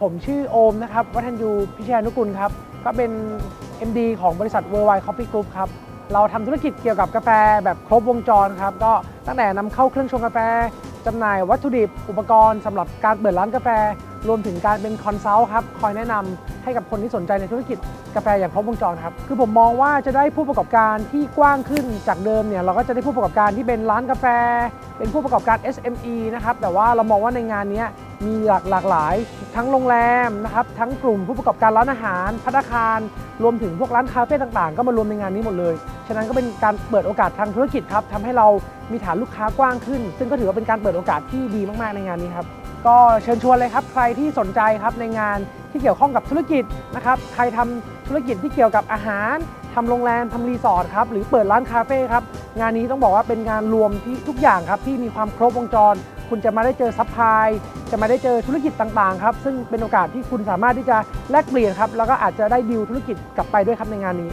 ผมชื่อโอมนะครับ วัฒนยูพิชยานุกุลครับ ก็เป็น MD ของบริษัท Worldwide Coffee Group ครับ เราทำธุรกิจเกี่ยวกับกาแฟแบบครบวงจรครับ ก็ตั้งแต่นำเข้าเครื่องชงกาแฟจำหน่ายวัตถุดิบ อุปกรณ์สำหรับการเปิดร้านกาแฟ รวมถึงการเป็นคอนซัลท์ครับ คอยแนะนำให้กับคนที่สนใจในธุรกิจกาแฟอย่างครบวงจรครับ คือผมมองว่าจะได้ผู้ประกอบการที่กว้างขึ้นจากเดิมเนี่ย เราก็จะได้ผู้ประกอบการที่เป็นร้านกาแฟ เป็นผู้ประกอบการ SME นะครับ แต่ว่าเรามองว่าในงานเนี้ย มีหลากหลากหลาย ทั้งโรงแรมนะครับทั้งกลุ่มผู้ประกอบการร้านอาหารพัตตาคารรวมถึงพวกร้านคาเฟ่ต่างๆ ก็มารวมในงานนี้หมดเลย ฉะนั้นก็เป็นการเปิดโอกาสทางธุรกิจครับทำให้เรามีฐานลูกค้ากว้างขึ้น ซึ่งก็ถือว่าเป็นการเปิดโอกาสที่ดีมากๆในงานนี้ครับก็เชิญชวนเลยครับใครที่สนใจครับในงานที่เกี่ยวข้องกับธุรกิจนะครับใครทำธุรกิจที่เกี่ยวกับอาหารทำโรงแรมทำรีสอร์ทครับหรือเปิดร้านคาเฟ่ครับงานนี้ต้องบอกว่าเป็นงานรวมที่ทุกอย่างครับที่มีความครบวงจร คุณจะมาได้เจอซัพพลาย จะมาได้เจอธุรกิจต่างๆครับ ซึ่งเป็นโอกาสที่คุณสามารถที่จะแลกเปลี่ยนครับ แล้วก็อาจจะได้ดีลธุรกิจกลับไปด้วยครับในงานนี้